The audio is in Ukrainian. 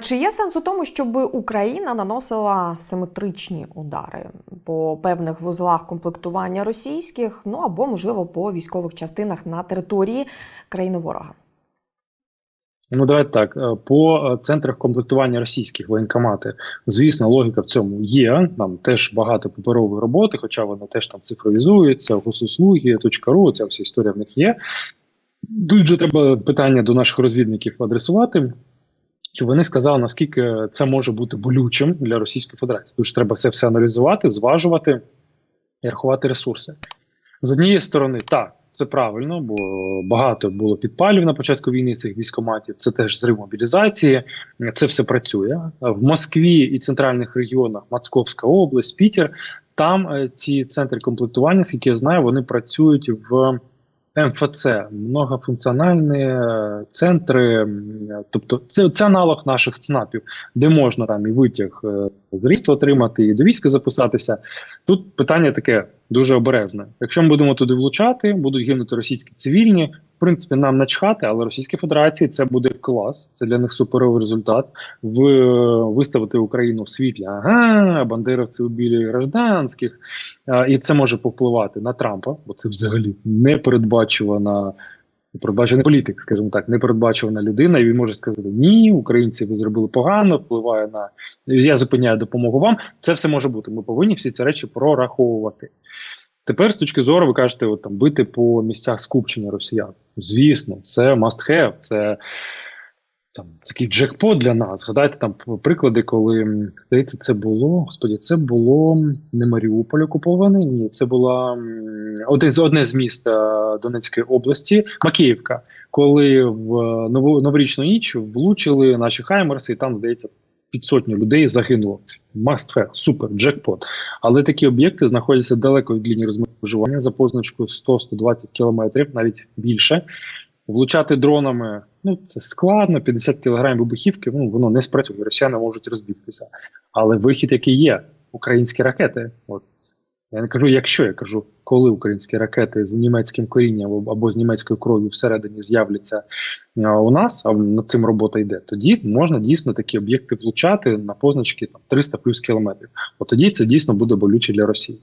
Чи є сенс у тому, щоб Україна наносила симетричні удари по певних вузлах комплектування російських, ну або можливо по військових частинах на території країни ворога? Ну, давайте так. е, По е, центрах комплектування російських воєнкомати, звісно, логіка в цьому є. Там теж багато паперової роботи, хоча вони теж там цифровізуються, госуслуги, .ру, ця вся історія в них є. Тут же треба питання до наших розвідників адресувати. Чи вони сказали, наскільки це може бути болючим для Російської Федерації? Дуже треба це все аналізувати, зважувати і рахувати ресурси. З однієї сторони, так, це правильно, бо багато було підпалів на початку війни цих військоматів. Це теж зрив мобілізації. Це все працює в Москві і центральних регіонах, Московська область, Пітер. Там е, ці центри комплектування, скільки я знаю, вони працюють в МФЦ, многофункціональні центри. Тобто, це, це аналог наших ЦНАПів, де можна там і витяг е, з рісту отримати, і до війська записатися. Тут питання таке дуже обережно. Якщо ми будемо туди влучати, будуть гинути російські цивільні. В принципі, нам начхати, але Російській Федерації це буде клас. Це для них суперовий результат. В виставити Україну в світлі. Ага, бандеровці білі гражданських, А, і це може повпливати на Трампа, бо це взагалі непередбачувана. Непередбачений політик, скажімо так, непередбачувана людина, і він може сказати: Ні, українці, ви зробили погано, впливає на я зупиняю допомогу вам. Це все може бути. Ми повинні всі ці речі прораховувати. Тепер, з точки зору, ви кажете, от, там бити по місцях скупчення росіян. Звісно, це must have, це там такий джекпот для нас. Згадайте там приклади, коли здається, це було. Господі, це було не Маріуполь окупований. Ні, це була один з одне з міст е, Донецької області, Макіївка, коли в е, нову новорічну ніч влучили наші хаймерси, і там здається. Під сотню людей загинуло. Have, супер, джекпот. Але такі об'єкти знаходяться далеко від лінії розмежування за позначкою 100-120 кілометрів, навіть більше. Влучати дронами ну це складно. 50 кілограмів вибухівки, ну воно не спрацює. Росіяни можуть розбігтися. Але вихід, який є, українські ракети. От я не кажу, якщо я кажу, коли українські ракети з німецьким корінням або- з німецькою кров'ю всередині з'являться у нас, а над цим робота йде, тоді можна дійсно такі об'єкти влучати на позначки там 300 плюс кілометрів. От тоді це дійсно буде болюче для Росії.